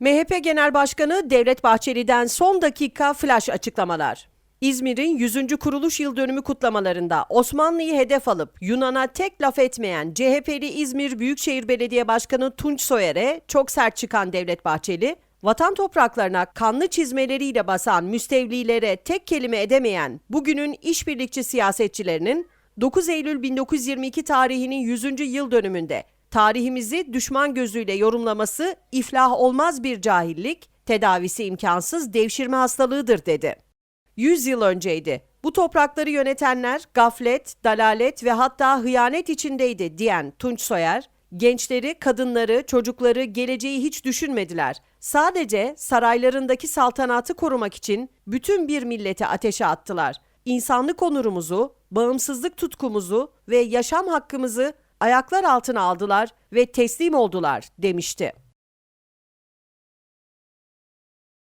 MHP Genel Başkanı Devlet Bahçeli'den son dakika flash açıklamalar. İzmir'in 100. kuruluş yıl dönümü kutlamalarında Osmanlı'yı hedef alıp Yunan'a tek laf etmeyen CHP'li İzmir Büyükşehir Belediye Başkanı Tunç Soyer'e çok sert çıkan Devlet Bahçeli, vatan topraklarına kanlı çizmeleriyle basan müstevlilere tek kelime edemeyen bugünün işbirlikçi siyasetçilerinin 9 Eylül 1922 tarihinin 100. yıl dönümünde tarihimizi düşman gözüyle yorumlaması iflah olmaz bir cahillik, tedavisi imkansız devşirme hastalığıdır dedi. 100 yıl önceydi. Bu toprakları yönetenler gaflet, dalalet ve hatta hıyanet içindeydi diyen Tunç Soyer, gençleri, kadınları, çocukları, geleceği hiç düşünmediler. Sadece saraylarındaki saltanatı korumak için bütün bir milleti ateşe attılar. İnsanlık onurumuzu, bağımsızlık tutkumuzu ve yaşam hakkımızı ayaklar altına aldılar ve teslim oldular demişti.